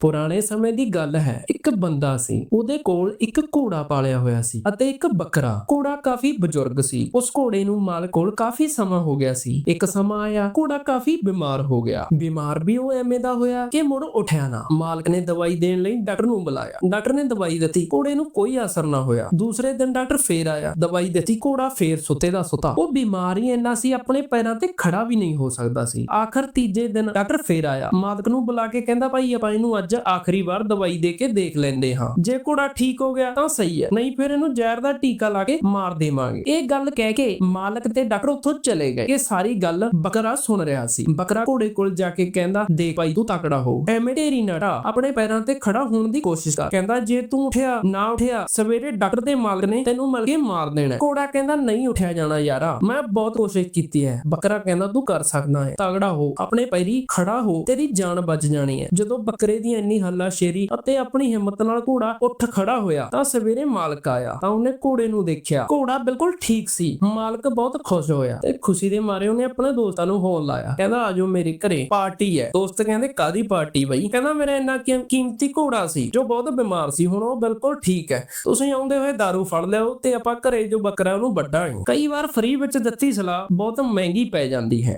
ਪੁਰਾਣੇ ਸਮੇਂ ਦੀ ਗੱਲ ਹੈ, ਇੱਕ ਬੰਦਾ ਸੀ, ਉਹਦੇ ਕੋਲ ਇੱਕ ਘੋੜਾ ਪਾਲਿਆ ਹੋਇਆ ਸੀ ਅਤੇ ਇੱਕ ਬੱਕਰਾ। ਘੋੜਾ ਕਾਫੀ ਬਜ਼ੁਰਗ ਸੀ। ਉਸ ਘੋੜੇ ਨੂੰ ਮਾਲਕ ਕੋਲ ਕਾਫੀ ਸਮਾਂ ਹੋ ਗਿਆ ਸੀ। ਇੱਕ ਸਮਾਂ ਆਇਆ, ਘੋੜਾ ਕਾਫੀ ਬਿਮਾਰ ਹੋ ਗਿਆ। ਬਿਮਾਰ ਵੀ ਉਹ ਐਵੇਂ ਦਾ ਹੋਇਆ ਕਿ ਮੁੜ ਉੱਠਿਆ ਨਾ। ਮਾਲਕ ਨੇ ਦਵਾਈ ਦੇਣ ਲਈ ਡਾਕਟਰ ਨੂੰ ਬੁਲਾਇਆ। ਡਾਕਟਰ ਨੇ ਦਵਾਈ ਦਿੱਤੀ। ਘੋੜੇ ਨੂੰ ਕੋਈ ਅਸਰ ਨਾ ਹੋਇਆ। ਦੂਸਰੇ ਦਿਨ ਡਾਕਟਰ ਫੇਰ ਆਇਆ। ਦਵਾਈ ਦਿੱਤੀ, ਘੋੜਾ ਫੇਰ ਸੁੱਤੇ ਦਾ ਸੁੱਤਾ। ਉਹ ਬਿਮਾਰ ਹੀ ਇੰਨਾ ਸੀ, ਆਪਣੇ ਪੈਰਾਂ ਤੇ ਖੜਾ ਵੀ ਨਹੀਂ ਹੋ ਸਕਦਾ ਸੀ। ਆਖਰ ਤੀਜੇ ਦਿਨ ਡਾਕਟਰ ਫੇਰ ਆਇਆ। ਮਾਲਕ ਨੂੰ ਬੁਲਾ ਕੇ ਕਹਿੰਦਾ, ਭਾਈ, ਆਪਾਂ ਇਹਨੂੰ ਅੱਜ ਆਖਰੀ ਵਾਰ ਦਵਾਈ ਦੇ ਕੇ ਦੇਖ ਲੈਂਦੇ ਹਾਂ। ਜੇ ਘੋੜਾ ਠੀਕ ਹੋ ਗਿਆ ਤਾਂ ਸਹੀ ਹੈ। ਨਹੀਂ, ਫਿਰ ਇਹਨੂੰ ਜ਼ਹਿਰ ਦਾ ਟੀਕਾ ਲਾ ਕੇ ਮਾਰ ਦੇਵਾਂਗੇ। ਇਹ ਗੱਲ ਕਹਿ ਕੇ ਮਾਲਕ ਤੇ ਡਾਕਟਰ ਉੱਥੋਂ ਚਲੇ ਗਏ। ਇਹ ਸਾਰੀ ਗੱਲ ਬੱਕਰਾ ਸੁਣ ਰਿਹਾ ਸੀ। ਬੱਕਰਾ ਘੋੜੇ ਕੋਲ ਜਾ ਕੇ ਕਹਿੰਦਾ, ਦੇਖ ਭਾਈ, ਤੂੰ ਤਕੜਾ ਹੋ। ਐਵੇਂ ਢੇਰੀ ਨਟਾ ਆਪਣੇ ਪੈਰਾਂ ਤੇ ਖੜਾ ਹੋਣ ਦੀ ਕੋਸ਼ਿਸ਼ ਕਰ। ਕਹਿੰਦਾ, ਜੇ ਤੂੰ ਉਠਿਆ, ਨਾ ਉਠਿਆ, ਸਵੇਰੇ ਡਾਕਟਰ ਦੇ ਮਾਲਕ ਨੇ ਤੈਨੂੰ ਮਿਲ ਕੇ ਮਾਰ ਦੇਣਾ ਘੋੜਾ ਕਹਿੰਦਾ, ਨਹੀਂ ਉਠਿਆ ਜਾਣਾ ਯਾਰਾ, ਮੈਂ ਬਹੁਤ ਕੋਸ਼ਿਸ਼ ਕੀਤੀ ਹੈ। ਬੱਕਰਾ ਕਹਿੰਦਾ, ਤੂੰ ਕਰ ਸਕਦਾ ਹੈ। ਤਗੜਾ ਹੋ, ਆਪਣੇ ਪੈਰੀ ਖੜਾ ਹੋ, ਤੇਰੀ ਜਾਨ ਬਚ ਜਾਣੀ ਹੈ। ਜਦੋਂ ਬੱਕਰੇ ਦੀ ਇੰਨੀ ਹੱਲਾਸ਼ੇਰੀ ਅਤੇ ਆਪਣੀ ਹਿੰਮਤ ਨਾਲ ਘੋੜਾ ਉੱਠ ਖੜਾ ਹੋਇਆ, ਤਾਂ ਸਵੇਰੇ ਮਾਲਕ ਆਇਆ। ਤਾਂ ਉਹਨੇ ਘੋੜੇ ਨੂੰ ਦੇਖਿਆ। ਘੋੜਾ ਬਿਲਕੁਲ ਠੀਕ ਸੀ। ਮਾਲਕ ਬਹੁਤ ਖੁਸ਼ ਹੋਇਆ ਤੇ ਖੁਸ਼ੀ ਦੇ ਮਾਰੇ ਉਹਨੇ ਆਪਣੇ ਦੋਸਤਾਂ ਨੂੰ ਹੋਣ ਲਾਇਆ। ਕਹਿੰਦਾ ਆਜੋ ਮੇਰੇ ਘਰੇ ਪਾਰਟੀ ਹੈ। ਦੋਸਤ ਕਹਿੰਦੇ ਕਾਦੀ ਪਾਰਟੀ ਬਈ? ਕਹਿੰਦਾ, ਮੇਰਾ ਇੰਨਾ ਕੀਮਤੀ ਘੋੜਾ ਸੀ, ਜੋ ਬਹੁਤ ਬਿਮਾਰ ਸੀ, ਹੁਣ ਉਹ ਬਿਲਕੁਲ ਠੀਕ ਹੈ। ਤੁਸੀਂ ਆਉਂਦੇ ਹੋਏ दारू ਫੜ ਲਿਓ ਤੇ ਆਪਾਂ ਘਰੇ ਜੋ ਬੱਕਰਾ ਉਹਨੂੰ ਵੱਢਾਂਗੇ। ਕਈ ਵਾਰ ਫ੍ਰੀ ਵਿੱਚ ਦਿੱਤੀ ਸਲਾਹ ਬਹੁਤ ਮਹਿੰਗੀ ਪੈ ਜਾਂਦੀ ਹੈ।